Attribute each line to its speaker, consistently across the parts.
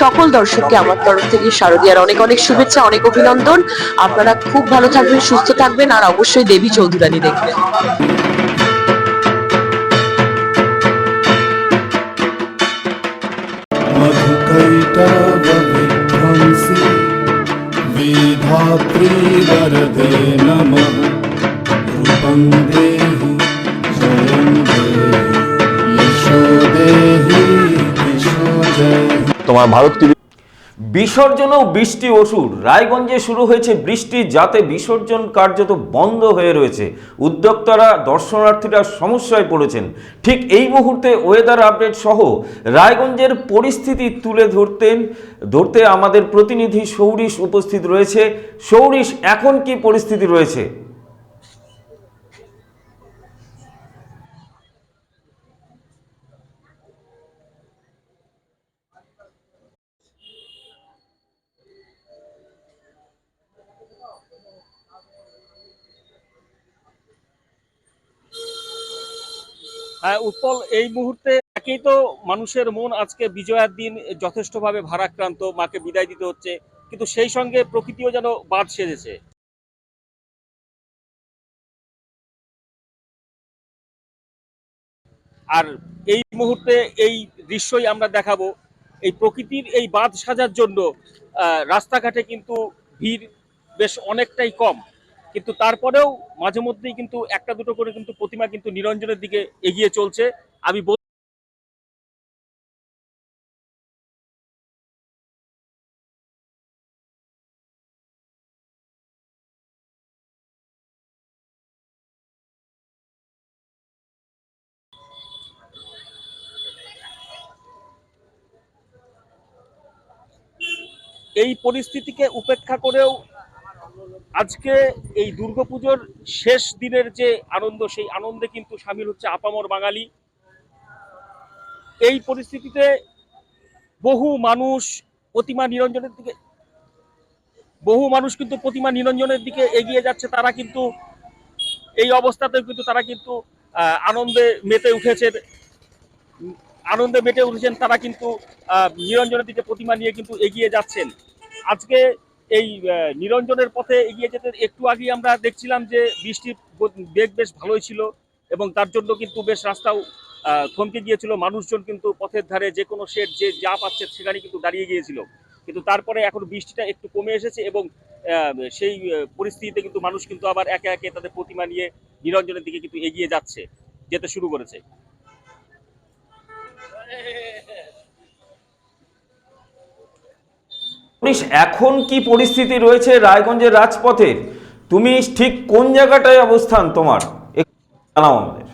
Speaker 1: সকল দর্শককে আমার তরফ থেকে শারদিয়ার অনেক অনেক শুভেচ্ছা অনেক অভিনন্দন আপনারা খুব ভালো থাকবেন সুস্থ থাকবেন আর অবশ্যই দেবী চৌধুরানী দেখবেন
Speaker 2: मधुकैटवविध्वंसि विधात्री वरदे नमः रूपं
Speaker 3: তোমার ভারত টিভি
Speaker 4: বিসর্জন ও বৃষ্টি অসুর। রায়গঞ্জে শুরু হয়েছে বৃষ্টি, যাতে বিসর্জন কার্যত বন্ধ হয়ে রয়েছে। উদ্যোক্তারা, দর্শনার্থীরা সমস্যায় পড়েছেন। ঠিক এই মুহূর্তে ওয়েদার আপডেট সহ রায়গঞ্জের পরিস্থিতি তুলে ধরতেন, ধরতে আমাদের প্রতিনিধি সৌরিশ উপস্থিত রয়েছে। সৌরিশ, এখন কি পরিস্থিতি রয়েছে?
Speaker 5: উৎপল, এই মুহূর্তে একেই তো মানুষের মন, আজকে বিজয়ার দিন যথেষ্টভাবে ভারাক্রান্ত, মাকে বিদায় দিতে হচ্ছে, কিন্তু সেই সঙ্গে প্রকৃতিও যেন বাদ সেজেছে। আর এই মুহূর্তে এই দৃশ্যই আমরা দেখাবো, এই প্রকৃতির এই বাঁধ সাজার জন্য রাস্তাঘাটে কিন্তু ভিড় বেশ অনেকটাই কম। কিন্তু তারপরেও মাঝে মধ্যেই কিন্তু একটা দুটো করে কিন্তু প্রতিমা কিন্তু নিরঞ্জনের দিকে এগিয়ে চলছে। আমি এই পরিস্থিতিকে উপেক্ষা করেও আজকে এই দুর্গাপুজোর শেষ দিনের যে আনন্দ, সেই আনন্দে কিন্তু সামিল হচ্ছে আপামর বাঙালি। এই পরিস্থিতিতে বহু মানুষ প্রতিমা নিরঞ্জনের দিকে বহু মানুষ কিন্তু প্রতিমা নিরঞ্জনের দিকে এগিয়ে যাচ্ছে। তারা কিন্তু এই অবস্থাতেও কিন্তু তারা কিন্তু আনন্দে মেতে উঠেছেন আনন্দে মেতে উঠেছেন, তারা কিন্তু নিরঞ্জনের দিকে প্রতিমা নিয়ে কিন্তু এগিয়ে যাচ্ছেন। আজকে এই নিরঞ্জনের পথে এগিয়ে যেতে একটু আগেই আমরা দেখছিলাম যে বৃষ্টির বেগ বেশ ভালোই ছিল এবং তার জন্য কিন্তু বেশ রাস্তাও থমকে গিয়েছিল। মানুষজন কিন্তু পথের ধারে যে কোনো শেড যে যা পাচ্ছে সেখানে কিন্তু দাঁড়িয়ে গিয়েছিল। কিন্তু তারপরে এখন বৃষ্টিটা একটু কমে এসেছে এবং সেই পরিস্থিতিতে কিন্তু মানুষ কিন্তু আবার একে একে তাদের প্রতিমা নিয়ে নিরঞ্জনের দিকে কিন্তু এগিয়ে যাচ্ছে, যেতে শুরু করেছে।
Speaker 4: পুলিশ এখন কি পরিস্থিতি রয়েছে রায়গঞ্জের রাজপথে? তুমি ঠিক কোন জায়গাটায় অবস্থান তোমার? জানাও আমাদের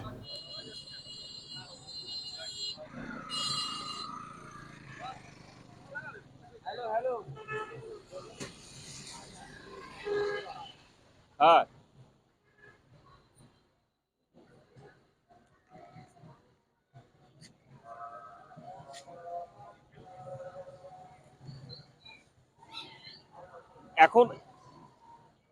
Speaker 5: হ্যাঁ এখন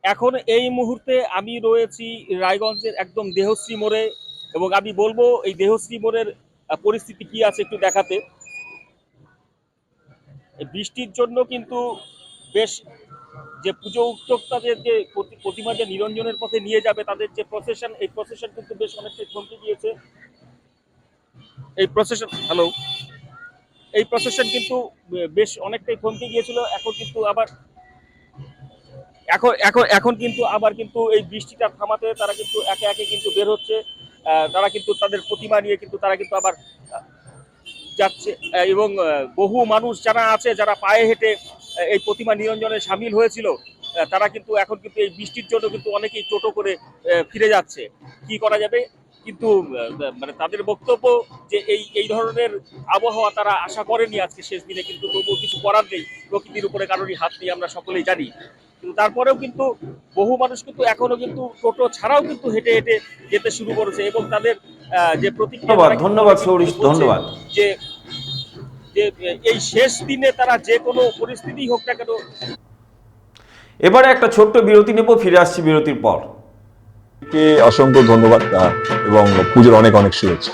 Speaker 5: এখন এই মুহূর্তে আমি রয়েছি রায়গঞ্জের একদম দেহশ্রী মোড়ে এবং আমি বলব এই দেহশ্রী মোড়ের পরিস্থিতি কি আছে একটু দেখাতে। বৃষ্টির জন্য কিন্তু বেশ যে পুজো উদ্যোক্তাদের যে প্রতি- প্রতিমা যে নিরঞ্জনের পথে নিয়ে যাবে, তাদের যে প্রসেশন এই প্রসেশন কিন্তু বেশ অনেকটাই থমকে গিয়েছে। এই প্রসেশন হ্যালো এই প্রসেশন কিন্তু বেশ অনেকটাই থমকে গিয়েছিল, এখন কিন্তু আবার এখন এখন এখন কিন্তু আবার কিন্তু এই বৃষ্টিটা থামাতে তারা কিন্তু একে একে কিন্তু বের হচ্ছে। তারা কিন্তু তাদের প্রতিমা নিয়ে কিন্তু তারা কিন্তু আবার যাচ্ছে। এবং বহু মানুষ যারা আছে, যারা পায়ে হেঁটে এই প্রতিমা নিরঞ্জনে সামিল হয়েছিল তারা কিন্তু এখন কিন্তু এই বৃষ্টির জন্য কিন্তু অনেকেই টোটো করে ফিরে যাচ্ছে। কি করা যাবে? কিন্তু মানে তাদের বক্তব্য যে এই এই ধরনের আবহাওয়া তারা আশা করেনি আজকে শেষ দিনে, কিন্তু তবুও কিছু করার নেই। প্রকৃতির উপরে কারোরই হাত নেই, আমরা সকলেই জানি। কিন্তু তারপরেও কিন্তু বহু মানুষ কিন্তু এখনও কিন্তু টোটো ছাড়াও কিন্তু হেঁটে হেঁটে যেতে শুরু করেছে এবং তাদের যে প্রতিক্রিয়া
Speaker 4: ধন্যবাদ, সৌরিশ, ধন্যবাদ।
Speaker 5: যে যে এই শেষ দিনে তারা যে কোনো পরিস্থিতি হোক না কেন
Speaker 4: এবারে একটা ছোট্ট বিরতি নেব ফিরে আসছি বিরতির পর
Speaker 3: কে অসংখ্য ধন্যবাদ এবং পুজোর অনেক অনেক শুভেচ্ছা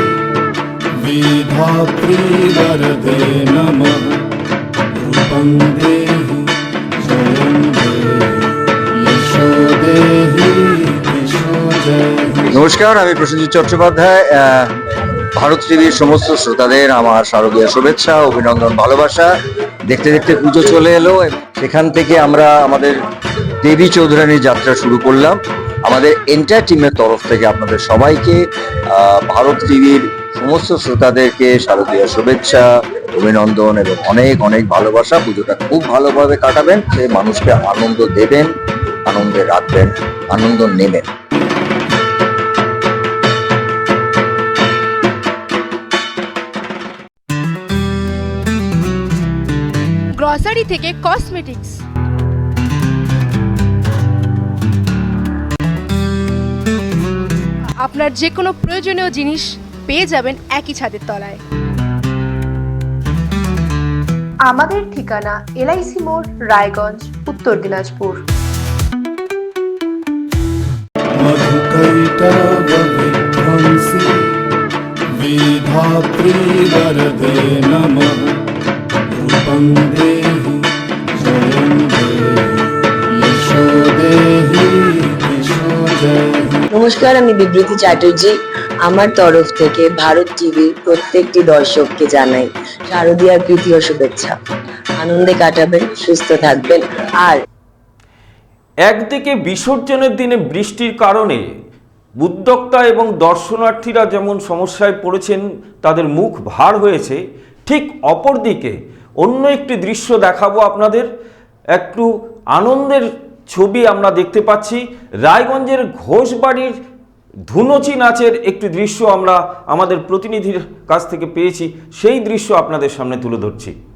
Speaker 2: विधात्री वरदे नमः रूपं देहि जयं देहि यशो देहि यशो देहि
Speaker 6: নমস্কার আমি প্রসেনজিৎ চট্টোপাধ্যায় আহ, ভারত টিভির সমস্ত শ্রোতাদের আমার শারদীয় শুভেচ্ছা অভিনন্দন ভালোবাসা দেখতে দেখতে পুজো চলে এলো সেখান থেকে আমরা আমাদের দেবী চৌধুরানীর যাত্রা শুরু করলাম আমাদের এন্টার টিমের তরফ থেকে আপনাদের সবাইকে আহ, ভারত টিভির সমস্ত শ্রোতাদেরকে শারদীয় শুভেচ্ছা, অভিনন্দন এবং অনেক অনেক ভালোবাসা। পুজোটা খুব ভালোভাবে কাটাবেন সে মানুষকে আনন্দ দেবেন, আনন্দে রাখবেন, আনন্দ নেবেন।
Speaker 7: গ্রসারি থেকে কসমেটিক্স আপনার যে কোনো প্রয়োজনীয় জিনিস পেয়ে যাবেন একই ছাদের তলায়
Speaker 8: আমাদের ঠিকানা এলআইসি মোড় রায়গঞ্জ উত্তর দিনাজপুর
Speaker 2: मधुकैटवविध्वंसि विधात्री वरदे नमः रूपं देहि जयं देहि यशो देहि यशो देहि
Speaker 1: নমস্কার আমি বিবৃতি চ্যাটার্জি আমার তরফ থেকে ভারত টিভির প্রত্যেকটি দর্শককে জানাই শারদীয়ার তৃতীয় শুভেচ্ছা। আনন্দে কাটাবেন, সুস্থ থাকবেন, আর
Speaker 4: একদিকে বিসর্জনের দিনে বৃষ্টির কারণে উদ্যোক্তা এবং দর্শনার্থীরা যেমন সমস্যায় পড়েছেন, তাদের মুখ ভার হয়েছে, ঠিক অপরদিকে অন্য একটি দৃশ্য দেখাবো আপনাদের। একটু আনন্দের ছবি আমরা দেখতে পাচ্ছি, রায়গঞ্জের ঘোষবাড়ির ধুনচি নাচের একটি দৃশ্য আমরা আমাদের প্রতিনিধির কাছ থেকে পেয়েছি। সেই দৃশ্য আপনাদের সামনে তুলে ধরছি।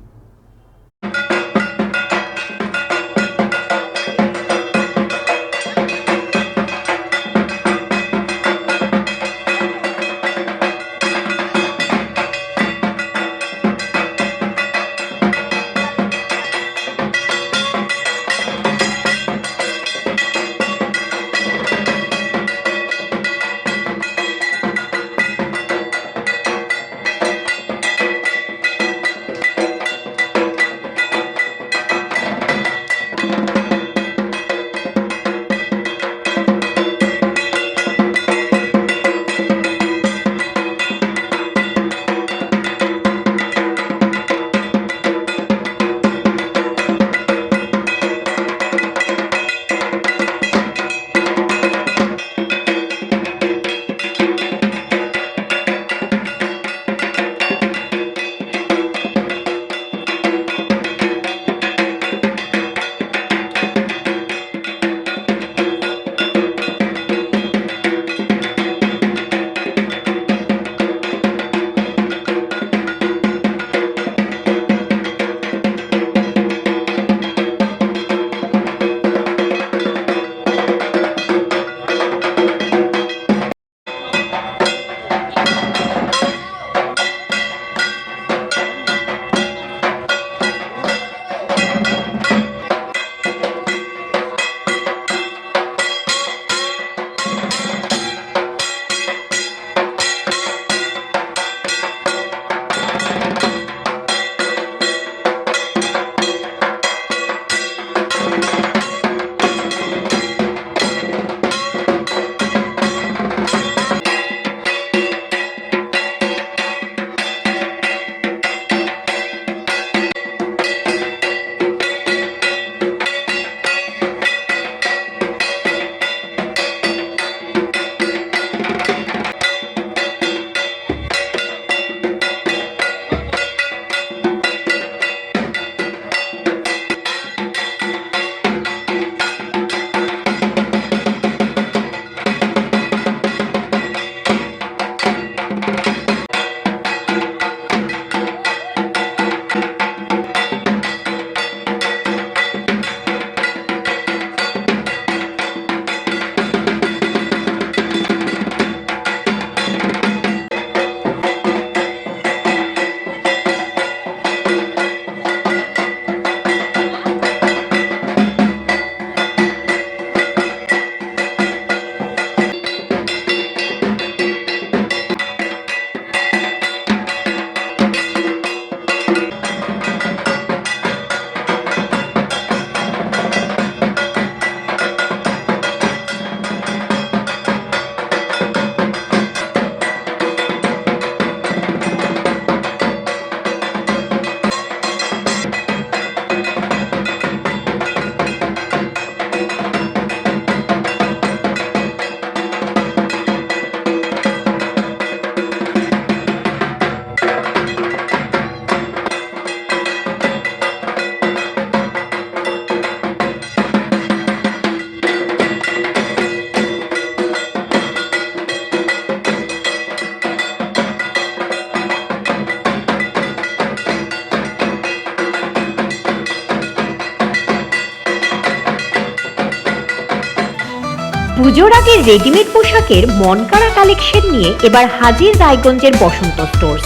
Speaker 9: পুজোর আগের রেডিমেড পোশাকের মনকাড়া কালেকশন নিয়ে এবার হাজির রায়গঞ্জের বসন্ত স্টোর্স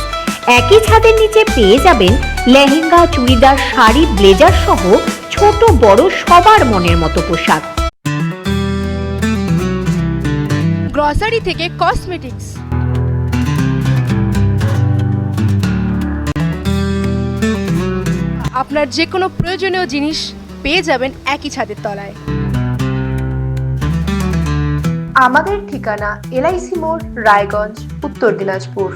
Speaker 9: একই ছাদের নিচে পেয়ে যাবেন লেহেঙ্গা, চুড়িদার, শাড়ি, ব্লেজার সহ ছোট বড় সবার মনের মতো পোশাক।
Speaker 7: গ্রসারি থেকে কসমেটিক্স আপনার যে কোনো প্রয়োজনীয় জিনিস পেয়ে যাবেন একই ছাদের তলায়।
Speaker 8: আমাদের ঠিকানা এলআইসি মোড় রায়গঞ্জ উত্তর দিনাজপুর।